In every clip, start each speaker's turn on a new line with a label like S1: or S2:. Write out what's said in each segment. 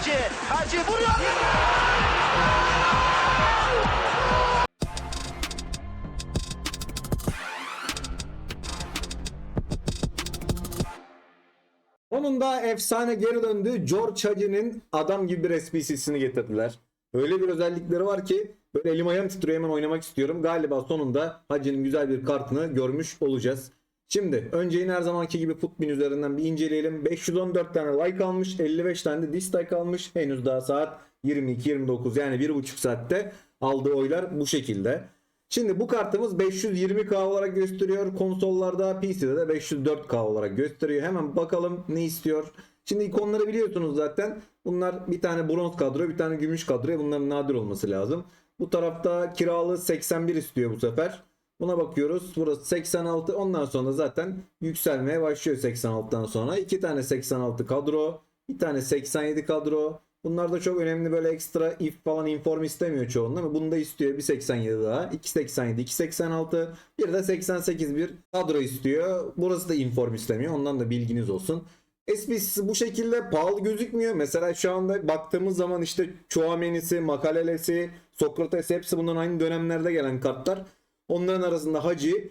S1: Hacı. Hacı vuruyor.
S2: Onun efsane geri döndü. George Hacı'nın adam gibi bir SBC'sini getirdiler. Öyle bir özellikleri var ki böyle elim ayağım titriyor hemen oynamak istiyorum. Galiba sonunda Hacı'nın güzel bir kartını görmüş olacağız. Şimdi önce yine her zamanki gibi Footbin üzerinden bir inceleyelim. 514 tane like almış, 55 tane de dislike almış. Henüz daha saat 22-29 yani 1,5 saatte aldığı oylar bu şekilde. Şimdi bu kartımız 520k olarak gösteriyor. Konsollarda PC'de de 504k olarak gösteriyor. Hemen bakalım ne istiyor. Şimdi ikonları biliyorsunuz zaten. Bunlar bir tane bronz kadro, bir tane gümüş kadro. Bunların nadir olması lazım. Bu tarafta kiralı 81 istiyor bu sefer. Buna bakıyoruz. Burası 86. Ondan sonra zaten yükselmeye başlıyor 86'dan sonra. İki tane 86 kadro. Bir tane 87 kadro. Bunlar da çok önemli böyle ekstra if falan inform istemiyor çoğunluğu ama bunu da istiyor. Bir 87 daha. 287, 286. Bir de 88 bir kadro istiyor. Burası da inform istemiyor. Ondan da bilginiz olsun. SBC'si bu şekilde pahalı gözükmüyor. Mesela şu anda baktığımız zaman işte Chouameni'si, Makalele'si, Sokrates hepsi bundan aynı dönemlerde gelen kartlar. Onların arasında Hacı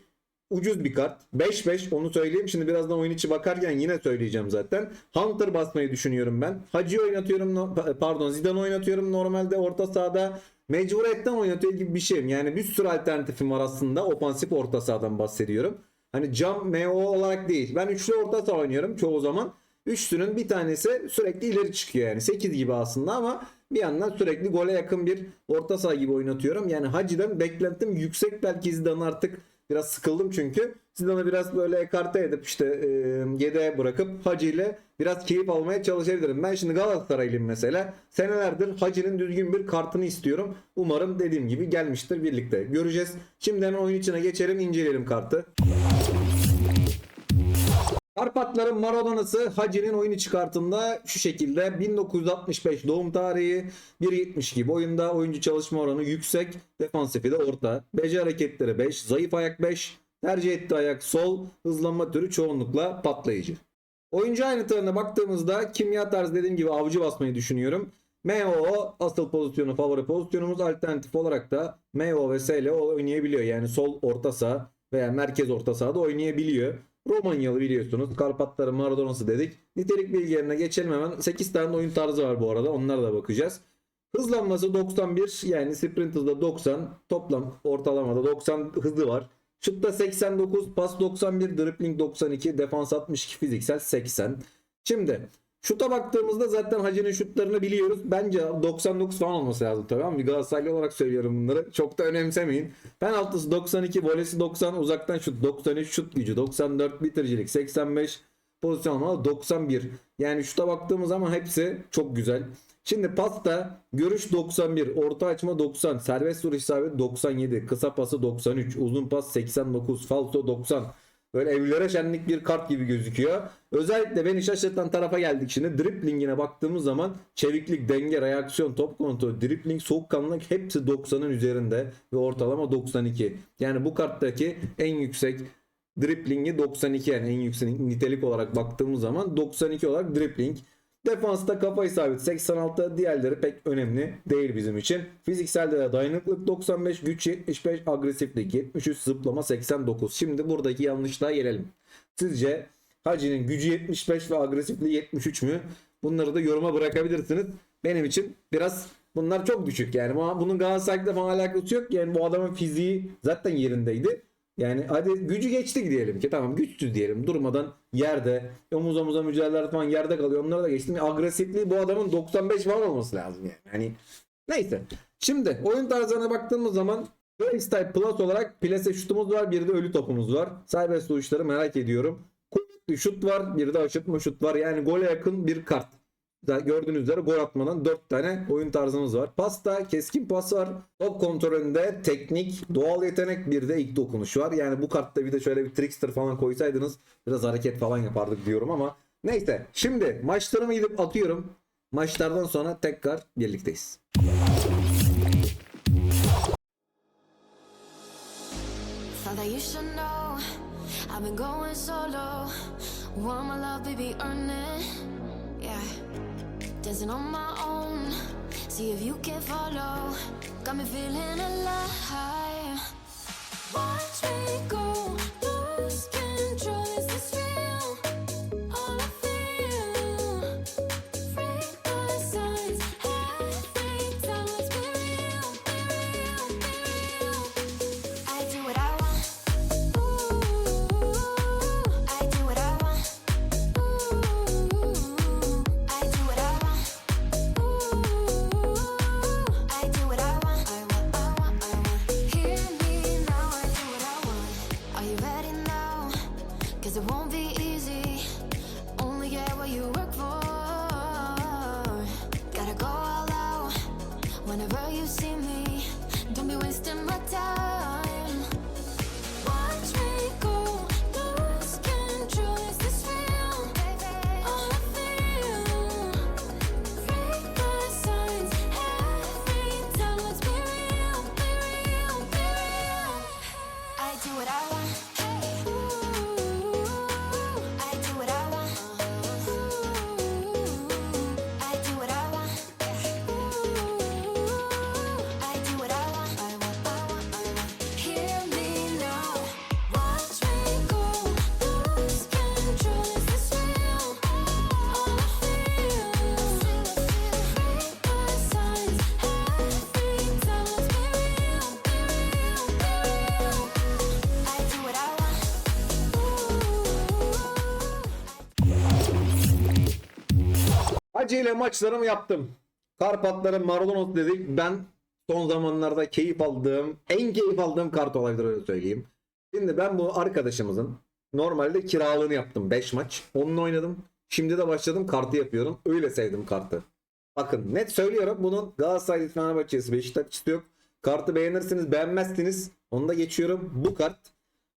S2: ucuz bir kart. 5-5 onu söyleyeyim. Şimdi birazdan oyun içi bakarken yine söyleyeceğim zaten. Hunter basmayı düşünüyorum ben. Hacı oynatıyorum. Pardon Zidane oynatıyorum. Normalde orta sahada mecburiyetten oynatıyor gibi bir şeyim. Yani bir sürü alternatifim var aslında. Ofansif orta sahadan bahsediyorum. Hani cam MO olarak değil. Ben üçlü orta saha oynuyorum çoğu zaman. Üçlünün bir tanesi sürekli ileri çıkıyor yani. 8 gibi aslında ama bir yandan sürekli gole yakın bir orta saha gibi oynatıyorum. Yani Hacı'dan beklentim yüksek belki Zidane artık biraz sıkıldım çünkü. Zidane'ı biraz böyle ekarte edip işte e, yedeğe bırakıp Hacı ile biraz keyif almaya çalışabilirim. Ben şimdi Galatasaraylıyım mesela. Senelerdir Hacı'nın düzgün bir kartını istiyorum. Umarım dediğim gibi gelmiştir birlikte. Göreceğiz. Şimdi hemen oyun içine geçelim inceleyelim kartı. Karpatların Maradona'sı Hacı'nin oyunu çıkartında şu şekilde 1965 doğum tarihi 1.72 boyunda oyuncu çalışma oranı yüksek defansifi de orta beceri hareketleri 5 zayıf ayak 5 tercih ettiği ayak sol hızlanma türü çoğunlukla patlayıcı. Oyuncu ayrıntılarına baktığımızda kimya tarzı dediğim gibi avcı basmayı düşünüyorum. MO asıl pozisyonu favori pozisyonumuz alternatif olarak da MO ve SLO oynayabiliyor. Yani sol orta saha veya merkez orta sahada oynayabiliyor. Romanyalı biliyorsunuz. Karpatları Maradona'sı dedik. Nitelik bilgilerine geçelim hemen. 8 tane oyun tarzı var bu arada. Onlara da bakacağız. Hızlanması 91 yani sprint hızda 90. Toplam ortalamada 90 hızı var. Şutta 89, pas 91, dribbling 92, defans 62, fiziksel 80. Şimdi şuta baktığımızda zaten Hacı'nın şutlarını biliyoruz. Bence 99 falan olması lazım tabii ama bir Galatasaraylı olarak söylüyorum bunları. Çok da önemsemeyin. Penaltısı 92, volesi 90, uzaktan şut 93, şut gücü 94, bitiricilik 85, pozisyon alma 91. Yani şuta baktığımız zaman hepsi çok güzel. Şimdi pasta görüş 91, orta açma 90, serbest vuruş isabeti 97, kısa pası 93, uzun pas 89, falso 90. Böyle evlere şenlik bir kart gibi gözüküyor. Özellikle beni şaşırtan tarafa geldik şimdi. Driplingine baktığımız zaman çeviklik, denge, reaksiyon, top kontrol, dripling, soğukkanlılık hepsi 90'ın üzerinde ve ortalama 92. Yani bu karttaki en yüksek driplingi 92 yani en yüksek nitelik olarak baktığımız zaman 92 olarak dripling. Defansta kafa isabeti 86 diğerleri pek önemli değil bizim için. Fizikselde de dayanıklık 95, güç 75, agresiflik 73, zıplama 89. Şimdi buradaki yanlışlığa gelelim. Sizce Hacı'nın gücü 75 ve agresifliği 73 mü? Bunları da yoruma bırakabilirsiniz. Benim için biraz bunlar çok düşük yani. Bu- Bunun Galatasaray'la falan alakası yok. Yani bu adamın fiziği zaten yerindeydi. Yani hadi gücü geçtik diyelim ki tamam güçsüz diyelim durmadan yerde omuz omuza mücadeleler falan yerde kalıyor onları da geçtim. Agresifliği bu adamın 95 falan olması lazım yani. Hani neyse. Şimdi oyun tarzlarına baktığımız zaman Playstyle Plus olarak plase şutumuz var bir de ölü topumuz var. Serbest vuruşları merak ediyorum. Kuvvetli şut var bir de aşırtma şut var. Yani gole yakın bir kart. Gördüğünüz üzere gol atmadan 4 tane oyun tarzımız var. Pasta, keskin pas var. Top kontrolünde teknik, doğal yetenek bir de ilk dokunuş var. Yani bu kartta bir de şöyle bir trickster falan koysaydınız biraz hareket falan yapardık diyorum ama neyse. Şimdi maçlarımı gidip atıyorum. Maçlardan sonra tekrar birlikteyiz.
S3: I've been going solo. Want my love, baby, earn it. Yeah. dancing on my own. See if you can follow. Got me feeling alive. Watch me go, me. Don't be wasting my time.
S2: Hacı ile maçlarımı yaptım. Karpatların Maradona dedik. Ben son zamanlarda keyif aldığım, en keyif aldığım kart olabilir öyle söyleyeyim. Şimdi ben bu arkadaşımızın normalde kiralığını yaptım 5 maç. Onunla oynadım. Şimdi de başladım kartı yapıyorum. Öyle sevdim kartı. Bakın net söylüyorum bunun Galatasaray Fenerbahçe'si Beşiktaş'ı yok. Kartı beğenirsiniz beğenmezsiniz. Onu da geçiyorum. Bu kart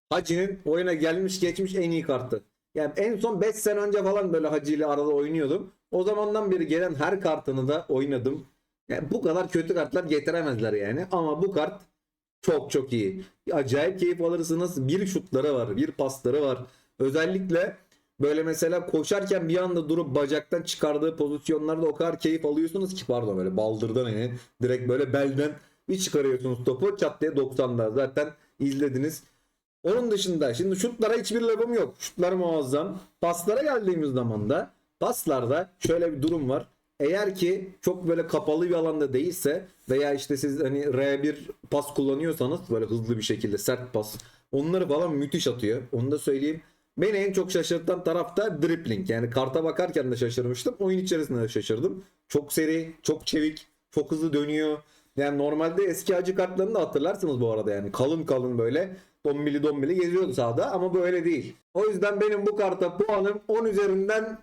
S2: Hacı'nın oyuna gelmiş geçmiş en iyi kartı. Yani en son 5 sene önce falan böyle Hacı ile arada oynuyordum. O zamandan beri gelen her kartını da oynadım. Yani bu kadar kötü kartlar getiremezler yani. Ama bu kart çok çok iyi. Acayip keyif alırsınız. Bir şutları var, bir pasları var. Özellikle böyle mesela koşarken bir anda durup bacaktan çıkardığı pozisyonlarda o kadar keyif alıyorsunuz ki pardon böyle baldırdan yani direkt böyle belden bir çıkarıyorsunuz topu çat diye 90'da zaten izlediniz. Onun dışında şimdi şutlara hiçbir lafım yok. Şutlar muazzam. Paslara geldiğimiz zaman da paslarda şöyle bir durum var. Eğer ki çok böyle kapalı bir alanda değilse veya işte siz hani R1 pas kullanıyorsanız böyle hızlı bir şekilde sert pas onları falan müthiş atıyor. Onu da söyleyeyim. Beni en çok şaşırtan taraf da dribbling. Yani karta bakarken de şaşırmıştım. Oyun içerisinde de şaşırdım. Çok seri, çok çevik, çok hızlı dönüyor. Yani normalde eski acı kartlarını da hatırlarsınız bu arada yani. Kalın kalın böyle dombili dombili geziyordu sahada ama böyle değil. O yüzden benim bu karta puanım 10 üzerinden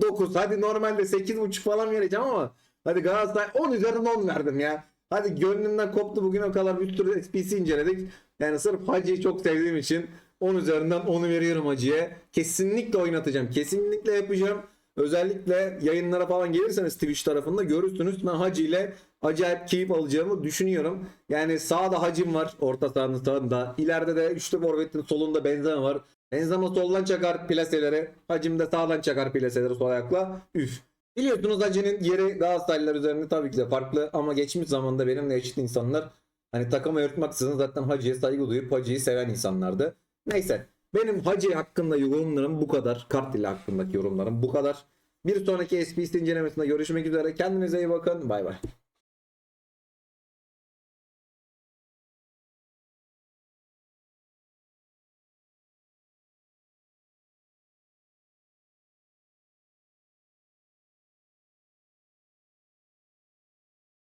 S2: 9. Hadi normalde 8.5 falan vereceğim ama hadi Galatasaray 10 üzerinden 10 verdim ya. Hadi gönlümden koptu bugüne kadar bir sürü SPC inceledik. Yani sırf Hacı'yı çok sevdiğim için 10 üzerinden 10'u veriyorum Hacı'ya. Kesinlikle oynatacağım. Kesinlikle yapacağım. Özellikle yayınlara falan gelirseniz Twitch tarafında görürsünüz. Ben Hacı ile acayip keyif alacağımı düşünüyorum. Yani sağda Hacım var. Orta sahanın sağında. İleride de üçlü forvetin solunda Benzema var. Benzema soldan çakar plaseleri. Hacım da sağdan çakar plaseleri sol ayakla. Üf. Biliyorsunuz Hacı'nın yeri Galatasaraylılar üzerinde tabii ki de farklı ama geçmiş zamanda benimle eşit insanlar hani takıma yırtmaksızın zaten Hacı'ya saygı duyup Hacı'yı seven insanlardı. Neyse benim Hacı hakkında yorumlarım bu kadar. Kart ile hakkındaki yorumlarım bu kadar. Bir sonraki SPC incelemesinde görüşmek üzere. Kendinize iyi bakın. Bay bay.